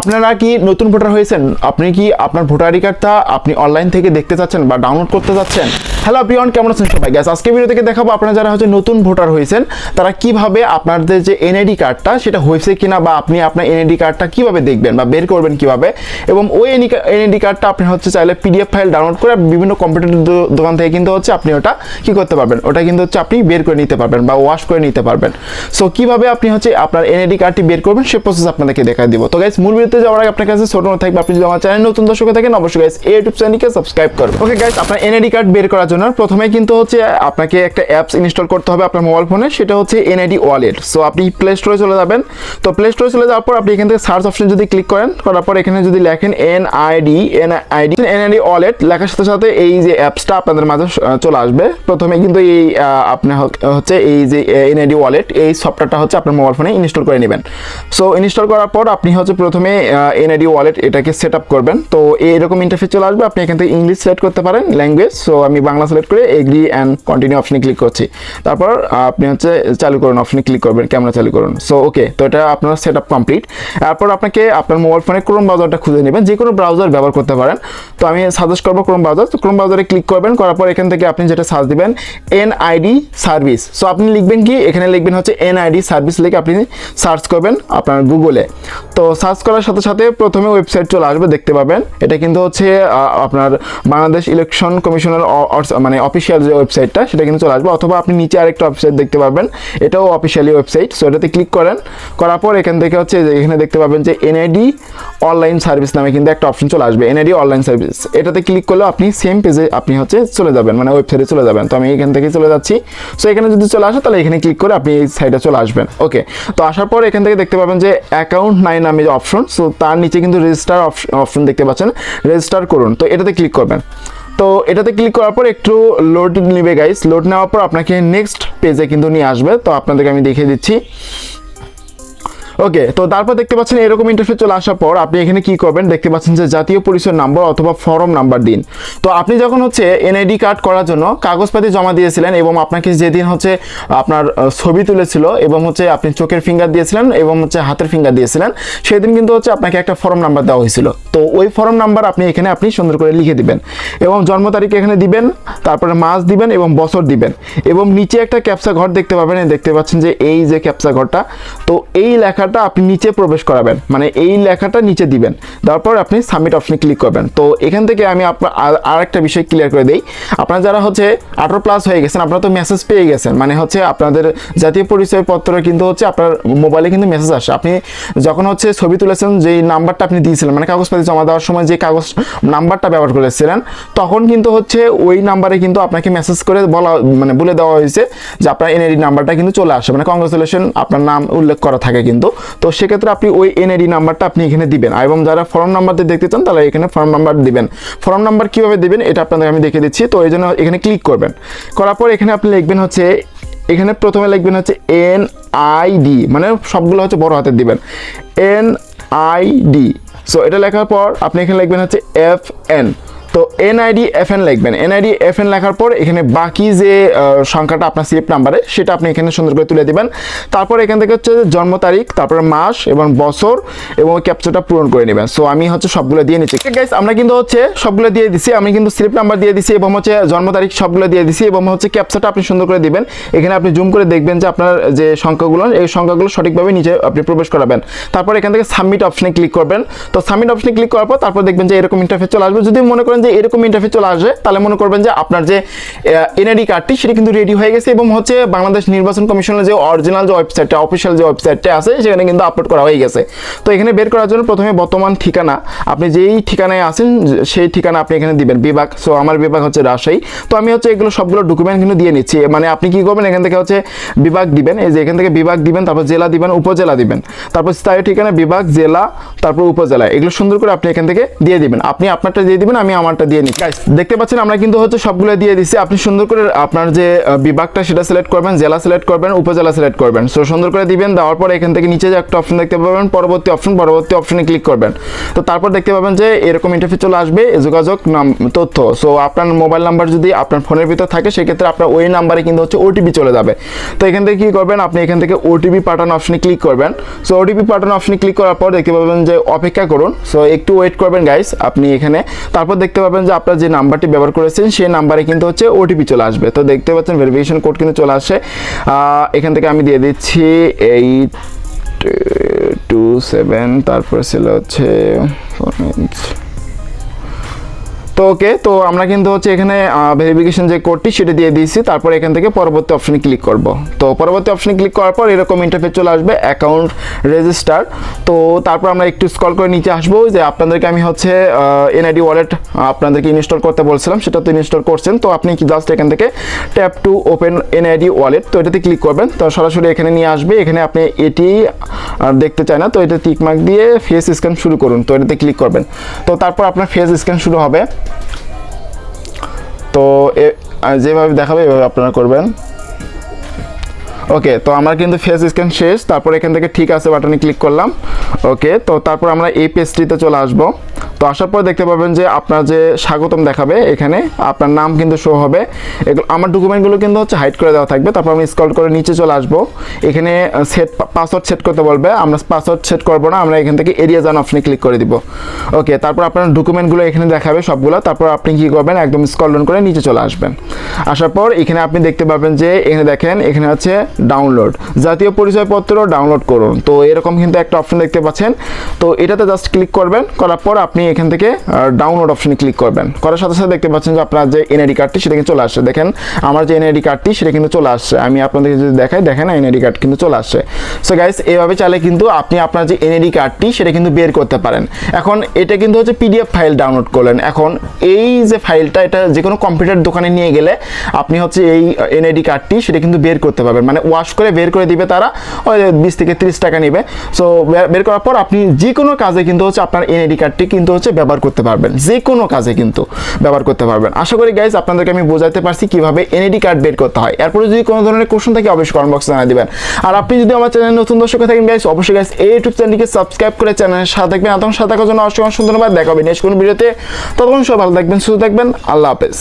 আপনারা কি নতুন ভোটার হয়েছেন? আপনি কি আপনার ভোটার কার্ডটা আপনি অনলাইন থেকে দেখতে চাচ্ছেন বা ডাউনলোড করতে চাচ্ছেন? হ্যালো পিয়ন কেমন আছেন সবাই? গ্যাস আজকে ভিডিও থেকে দেখাবো আপনারা যারা হচ্ছে নতুন ভোটার হয়েছেন, তারা কীভাবে আপনাদের যে এনআইডি কার্ডটা সেটা হয়েছে কিনা বা আপনি আপনার এনআইডি কার্ডটা কীভাবে দেখবেন বা বের করবেন কীভাবে? এবং ওই এনআইডি কার্ডটা আপনি হচ্ছে চাইলে পিডিএফ ফাইল ডাউনলোড করে বিভিন্ন কম্পিউটার দোকান থেকে কিন্তু হচ্ছে আপনি ওটা কি করতে পারবেন? ওটা কিন্তু হচ্ছে আপনি বের করে নিতে পারবেন বা ওয়াশ করে নিতে পারবেন। সো কীভাবে আপনি হচ্ছে আপনার এনআইডি কার্ডটি বের করবেন সে প্রসেস আপনাদেরকে দেখা দিব। তো গাইস মূল ভিডিওতে যাওয়ার আগে আপনার কাছে ছোট থাকবে আপনি যদি আমার চ্যানেল নতুন দর্শক থাকেন অবশ্যই গাইস এই ইউটিউব চ্যানেলকে সাবস্ক্রাইব করবেন। ওকে গাইস আপনার এনআইডি কার্ড বের করার জন্য প্রথমে কিন্তু হচ্ছে আপনাকে একটা অ্যাপস ইনস্টল করতে হবে আপনার মোবাইল ফোনে সেটা হচ্ছে এনআইডি ওয়ালেট সো আপনি প্লে স্টোরে চলে যাবেন। তো প্লে স্টোরে চলে যাওয়ার পর আপনি এখান থেকে সার্চ অপশন যদি ক্লিক করেন করার পর এখানে যদি লেখেন N ID N ID NID wallet লেখার সাথে সাথে এই যে অ্যাপসটা আপনাদের মাঝে চলে আসবে। প্রথমে কিন্তু এই আহ, আপনি হচ্ছে এই যে এনআইডি ওয়ালেট এই সফটওয়্যারটা হচ্ছে আপনার মোবাইল ফোনে ইনস্টল করে নেবেন। সো ইনস্টল করার পর আপনি হচ্ছে প্রথমে এনআইডি ওয়ালেট এটাকে সেট আপ করবেন। তো এরকম ইন্টারফেস চলে আসবে। আপনি এখান থেকে ইংলিশ সিলেক্ট করতে পারেন ল্যাঙ্গুয়েজ সো আমি বাংলা সিলেক্ট করে এগ্রি অ্যান্ড কন্টিনিউ অপশনে ক্লিক করছি। তারপর আপনি হচ্ছে চালু করুন অপশনে ক্লিক করবেন ক্যামেরা চালু করুন। সো ওকে তো এটা আপনার সেট আপ কমপ্লিট এরপর আপনাকে আপনার মোবাইল ফোনে ক্রোম ব্রাউজারটা খুঁজে নেবেন। যে কোনো ব্রাউজার ব্যবহার করতে পারেন। তো আমি সাজেস্ট করব ক্রোম ব্রাউজার তো ক্রোম ব্রাউজারে ক্লিক করবেন। করার পর এখান থেকে আপনি যেটা সার্চ দিবেন এনআইডি সার্ভিস সো আপনি লিখবেন কি? এখানে লিখবেন হচ্ছে এনআইডি সার্ভিস লিখে আপনি সার্চ করবেন আপনার গুগলে তো সার্চ করার সাথে সাথে প্রথমে ওয়েবসাইট চলে আসবে, দেখতে পাবেন। এটা কিন্তু হচ্ছে আপনার বাংলাদেশ ইলেকশন কমিশনের মানে অফিসিয়াল যে ওয়েবসাইটটা সেটা কিন্তু চলে আসবে। অথবা আপনি নিচে আরেকটা ওয়েবসাইট দেখতে পাবেন এটাও অফিসিয়ালি ওয়েবসাইট সো এটাতে ক্লিক করেন, করার পর এখান থেকে হচ্ছে যে এখানে দেখতে পাবেন যে এনআইডি অনলাইন সার্ভিস নামে কিন্তু একটা অপশন চলে আসবে এনআইডি অনলাইন সার্ভিস এটাতে ক্লিক করলে আপনি সেম পেজে আপনি হচ্ছে চলে যাবেন মানে ওয়েবসাইটে চলে যাবেন। তো আমি এখান থেকে চলে যাচ্ছি। সো এখানে যদি চলে আসে, তাহলে এখানে ক্লিক করে আপনি এই সাইডে চলে আসবেন। ওকে তো আসার পর এখান থেকে দেখতে পাবেন যে অ্যাকাউন্ট নাই নামে যে অপশন তার নিচে কিন্তু রেজিস্টার অপশন দেখতে পাচ্ছেন। রেজিস্টার করুন। তো এটাতে ক্লিক করবেন। তো এটাতে ক্লিক করার পর একটু লোড নেবে গাইস লোড নেওয়ার পর আপনাকে নেক্সট পেজে কিন্তু নিয়ে আসবে। তো আপনাদেরকে আমি দেখিয়ে দিচ্ছি। ওকে তো তারপর দেখতে পাচ্ছেন এরকম ইন্টারফেস চলে আসার পর আপনি এখানে কি করবেন? দেখতে পাচ্ছেন যে জাতীয় পরিচয় নাম্বার অথবা ফর্ম নাম্বার দিন। তো আপনি যখন হচ্ছে এনআইডি কার্ড করার জন্য কাগজপাতি জমা দিয়েছিলেন এবং আপনাকে যেদিন হচ্ছে আপনার ছবি তুলেছিল এবং হচ্ছে আপনি চোখের ফিঙ্গার দিয়েছিলেন এবং হচ্ছে হাতের ফিঙ্গার দিয়েছিলেন, সেদিন কিন্তু হচ্ছে আপনাকে একটা ফর্ম নাম্বার দেওয়া হয়েছিল। তো ওই ফর্ম নাম্বার আপনি এখানে আপনি সুন্দর করে লিখে দিবেন এবং জন্ম তারিখ এখানে দিবেন, তারপরে মাস দিবেন এবং বছর দিবেন এবং নিচে একটা ক্যাপসা ঘর দেখতে পাবেন, দেখতে পাচ্ছেন যে এই যে ক্যাপসা ঘরটা, তো এই লেখাটা আপনি নিচে প্রবেশ করাবেন। মানে এই লেখাটা নিচে দিবেন। তারপর আপনি সাবমিট অপশনে ক্লিক করবেন। তো এখান থেকে আমি আপনার আর- একটা বিষয় ক্লিয়ার করে দেই। আপনারা যারা হচ্ছে আঠারো প্লাস হয়ে গেছেন, আপনারা তো মেসেজ পেয়ে গেছেন। মানে হচ্ছে আপনাদের জাতীয় পরিচয়পত্র কিন্তু হচ্ছে আপনার মোবাইলে কিন্তু মেসেজ আসে। আপনি যখন হচ্ছে ছবি তুলেছেন, যেই নাম্বারটা আপনি দিয়েছিলেন মানে কাগজপাতি জমা দেওয়ার সময় যে কাগজ নাম্বারটা ব্যবহার করেছিলেন, তখন কিন্তু হচ্ছে ওই নাম্বারে কিন্তু আপনাকে মেসেজ করে বলা মানে বলে দেওয়া হয়েছে যে আপনার এনআইডি নাম্বারটা কিন্তু চলে আসে। মানে কংগ্রেচুলেশন আপনার নাম উল্লেখ করা থাকে কিন্তু। তো সেক্ষেত্রে আপনি ওই এনআইডি নাম্বারটা আপনি এখানে দিবেন। এবং যারা ফর্ম নাম্বার দিয়ে দেখতে চান তাহলে এখানে ফর্ম নাম্বার দিবেন। ফর্ম নাম্বার কীভাবে দিবেন, এটা আপনাদের আমি দেখে দিচ্ছি। তো এই জন্য এখানে ক্লিক করবেন। করার পর এখানে আপনি লিখবেন হচ্ছে, এখানে প্রথমে লিখবেন হচ্ছে এন আইডি মানে সবগুলো হচ্ছে বড় হাতের দিবেন। এন আইডি সো এটা লেখার পর আপনি এখানে লিখবেন হচ্ছে এফ এন তো এনআইডি এফ এন লিখবেন। এনআইডি এফ এন লেখার পর এখানে বাকি যে সংখ্যাটা আপনার সিএফ নাম্বারে সেটা আপনি এখানে সুন্দর করে তুলে দিবেন। তারপর এখান থেকে হচ্ছে জন্ম তারিখ, তারপরে মাস এবং বছর এবং ক্যাপচারটা পূরণ করে নেবেন। সো আমি হচ্ছে সবগুলো দিয়ে নিচ্ছি। গাইস আমরা কিন্তু হচ্ছে সবগুলো দিয়ে দিছি। আমি কিন্তু স্লিপ নাম্বার দিয়ে দিছি এবং হচ্ছে জন্ম তারিখ সবগুলো দিয়ে দিছি এবং হচ্ছে ক্যাপচারটা আপনি সুন্দর করে দিবেন। এখানে আপনি জুম করে দেখবেন যে আপনার যে সংখ্যাগুলো, এই সংখ্যাগুলো সঠিকভাবে নিচে আপনি প্রবেশ করাবেন। তারপর এখান থেকে সাবমিট অপশনে ক্লিক করবেন। তো সাবমিট অপশনে ক্লিক করার পর তারপর দেখবেন যে এরকম ইন্টারফেস চলে আসবে। যদি মনে করেন যে এরকম ইন্টারফেস চলে আসবে, তাহলে মনে করবেন যে আপনার যে এনআইডি কার্ডটি সেটা কিন্তু রেডি হয়ে গেছে এবং হচ্ছে বাংলাদেশ নির্বাচন কমিশনের যে অরিজিনাল যে ওয়েবসাইটটা অফিসিয়াল যে ওয়েবসাইটটা আছে, সেখানে কিন্তু আপলোড করা হয়ে গেছে। তো এখানে বের করার জন্য প্রথমে বর্তমান ঠিকানা, আপনি যেই ঠিকানায় আছেন, সেই ঠিকানা আপনি এখানে দিবেন, বিভাগ। সো আমার বিভাগ হচ্ছে রাজশাহী। তো আমি হচ্ছে এগুলো সবগুলো ডকুমেন্ট কিন্তু দিয়ে নিচ্ছি। মানে আপনি কি করবেন, এখান থেকে হচ্ছে বিভাগ দিবেন, এই যে এখান থেকে বিভাগ দিবেন, তারপর জেলা দিবেন, উপজেলা দিবেন। তারপর স্থায়ী ঠিকানা, বিভাগ, জেলা, তারপর উপজেলা। এগুলো সুন্দর করে আপনি এখান থেকে দিয়ে দিবেন। আপনি আপনারটা দিয়ে দিবেন, আমি আমারটা দিয়ে নিচ্ছি Guys, দেখতে পাচ্ছেন আমরা কিন্তু হচ্ছে সবগুলো দিয়ে দিচ্ছি আপনি সুন্দর করে আপনার যে বিভাগটা সেটা সিলেক্ট করবেন জেলা সিলেক্ট করবেন উপজেলা সিলেক্ট করবেন। সো সুন্দর করে দিবেন দেওয়ার পর এখান থেকে নিচে যে একটা অপশন দেখতে পাবেন পরবর্তী অপশন পরবর্তী অপশনে ক্লিক করবেন। তো তারপর দেখতে পাবেন যে এরকম ইন্টারফেস চলে আসবে যোগাযোগ নাম তথ্য। সো আপনার মোবাইল নাম্বার যদি আপনার ফোনের ভিতর থাকে সেক্ষেত্রে আপনার ওই নাম্বারে কিন্তু হচ্ছে ওটিপি চলে যাবে। তো এখান থেকে কী করবেন আপনি এখান থেকে ওটিপি পাঠানো অপশনে ক্লিক করবেন। সো ওটিপি পাঠানো অপশনে ক্লিক করার পর দেখতে পাবেন যে অপেক্ষা করুন। সো একটু ওয়েট করবেন গাইস আপনি এখানে। তারপর দেখতে পাবেন যে আপনার যে নাম্বারটি ব্যবহার করেছেন, সেই নাম্বারে কিন্তু হচ্ছে ওটিপি চলে আসবে। তো দেখতে পাচ্ছেন ভেরিফিকেশন কোড কিন্তু চলে আসে। এখান থেকে আমি দিয়ে দিচ্ছি এইট টু সেভেন তারপরে ছিল হচ্ছে তো ওকে, তো আমরা কিন্তু হচ্ছে এখানে ভেরিফিকেশন যে কোডটি সেটা দিয়ে দিয়েছি। তারপর এখান থেকে পরবর্তী অপশনে ক্লিক করব। তো পরবর্তী অপশনে ক্লিক করার পর এরকম ইন্টারফেস চলে আসবে অ্যাকাউন্ট রেজিস্টার তো তারপর আমরা একটু স্কল করে নিচে আসব যে আপনাদেরকে আমি হচ্ছে এনআইডি ওয়ালেট আপনাদেরকে ইনস্টল করতে বলছিলাম, সেটা তো ইনস্টল করছেন। তো আপনি কি জাস্ট এখান থেকে tap to open NID wallet তো এটাতে ক্লিক করবেন। তো সরাসরি এখানে নিয়ে আসবে, এখানে আপনি এটি দেখতে চায় না, তো এটা টিক মার্ক দিয়ে ফেস স্ক্যান শুরু করুন, তো এটাতে ক্লিক করবেন। তো তারপর আপনার ফেস স্ক্যান শুরু হবে। তো যেভাবে দেখাবে এভাবে আপনারা করবেন। ওকে তো আমার কিন্তু ফেস স্ক্যান শেষ, তারপর এখান থেকে ঠিক আছে বাটনে ক্লিক করলাম। ওকে তো তারপর আমরা এই পেজটিতে চলে আসব। তো আসার পর দেখতে পাবেন যে আপনার যে স্বাগতম দেখাবে এখানে, আপনার নাম কিন্তু শো হবে। এগুলো, আমার ডকুমেন্টগুলো কিন্তু হচ্ছে হাইড করে দেওয়া থাকবে, তারপর আমি স্কল করে নিচে চলে আসব। এখানে সেট পাসওয়ার্ড সেট করতে বলবে, আমরা পাসওয়ার্ড সেট করব না, আমরা এখান থেকে এরিয়া জান অপশনে ক্লিক করে দিব। ওকে তারপর আপনার ডকুমেন্টগুলো এখানে দেখাবে সবগুলো, তারপর আপনি কি করবেন, একদম স্কল ডাউন করে নিচে চলে আসবেন। আসার পর এখানে আপনি দেখতে পাবেন যে, এখানে দেখেন, এখানে আছে ডাউনলোড জাতীয় পরিচয়পত্র ডাউনলোড করুন। তো এরকম কিন্তু একটা অপশন দেখতে পাচ্ছেন। তো এটাতে জাস্ট ক্লিক করবেন। করার পর আপনি এখান থেকে ডাউনলোড অপশনে ক্লিক করবেন। করার সাথে সাথে দেখতে পাচ্ছেন যে আপনার যে এনআইডি কার্ডটি সেটা কিন্তু চলে আসছে। দেখেন, আমার যে এনআইডি কার্ডটি সেটা কিন্তু চলে আসছে। আমি আপনাদেরকে যদি দেখাই, দেখেন এনআইডি কার্ড কিন্তু চলে আসছে। সো গাইস এইভাবে চাইলে কিন্তু আপনি আপনার যে এনআইডি কার্ডটি সেটা কিন্তু বের করতে পারেন। এখন এটা কিন্তু হচ্ছে পিডিএফ ফাইল ডাউনলোড করলেন। এখন এই যে ফাইলটা এটা যে কোনো কম্পিউটার দোকানে নিয়ে গেলে আপনি হচ্ছে এই এনআইডি কার্ডটি সেটা কিন্তু বের করতে পারবেন। মানে ওয়াশ করে বের করে দিবে তারা, ওই বিশ থেকে তিরিশ টাকা নেবে। সো বের করার পর আপনি যে কোনো কাজে কিন্তু হচ্ছে আপনার এনআইডি কার্ডটি কিন্তু হচ্ছে ব্যবহার করতে পারবেন। যে কোনো কাজে কিন্তু ব্যবহার করতে পারবেন। আশা করি গাইজ আপনাদেরকে আমি বোঝাতে পারছি কীভাবে এনআইডি কার্ড বের করতে হয়। এরপরে যদি কোনো ধরনের কোশ্চেন থাকে, অবশ্যই কমেন্ট বক্সে জানিয়ে দিবেন। আর আপনি যদি আমার চ্যানেল নতুন দর্শক থাকেন গাইজ অবশ্যই গাইজ এই ইউটিউব চ্যানেলটিকে সাবস্ক্রাইব করে চ্যানেলের সাথে থাকবেন। এতক্ষণ সাথে থাকার জন্য অসংখ্য ধন্যবাদ। দেখা হবে নেক্সট কোনো ভিডিওতে। ততক্ষণ সবাই ভালো থাকবেন, সুস্থ থাকবেন। আল্লাহ হাফেজ।